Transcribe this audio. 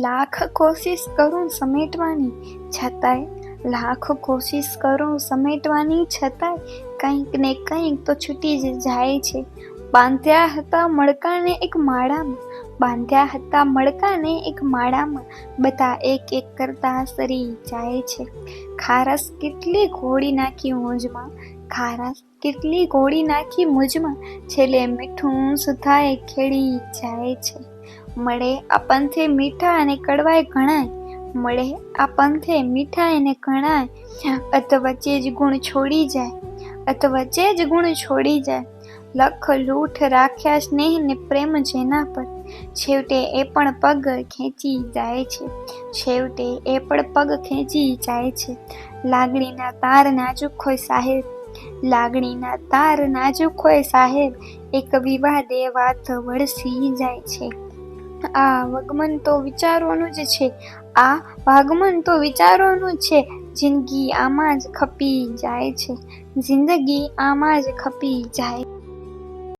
લાખ કોશિશ કરું સમેટવાની, છતાંય લાખ કોશિશ કરું સમેટવાની, છતાંય કંઈક ને કંઈક તો છૂટી જ જાય છે. બાંધ્યા હતા મડકાને એક માળામાં, બાંધ્યા હતા મડકાને એક માળામાં, બધા એક એક કરતા સરી જાય છે. ખારસ કેટલી ઘોડી નાખી મોજમાં, ખારસ કેટલી ઘોડી નાખી મુજમાં, છેલ્લે મીઠું સુધાએ ખેડી જાય છે. મળે આ પંથે મીઠા અને કડવાય ઘણાય. મળે આ પંથે મીઠા અને ઘણાય. અત વચ્ચે જ ગુણ છોડી જાય. અત વચ્ચે જ ગુણ છોડી જાય. લખ લૂઠ રાખ્યા સ્નેહ ને પ્રેમ જેના પર. છેવટે એ પણ પગ ખેંચી જાય છે. છેવટે એ પણ પગ ખેંચી જાય છે. લાગણીના તાર નાજુક હોય સાહેબ. લાગણીના તાર નાજુક હોય સાહેબ. એક વિવાદે વાત વળસી જાય છે. આ વગમન તો વિચારવાનું જ છે. આ વાગમન તો વિચારવાનું છે. જિંદગી આમાં જ ખપી જાય છે. જિંદગી આમાં જ ખપી જાય.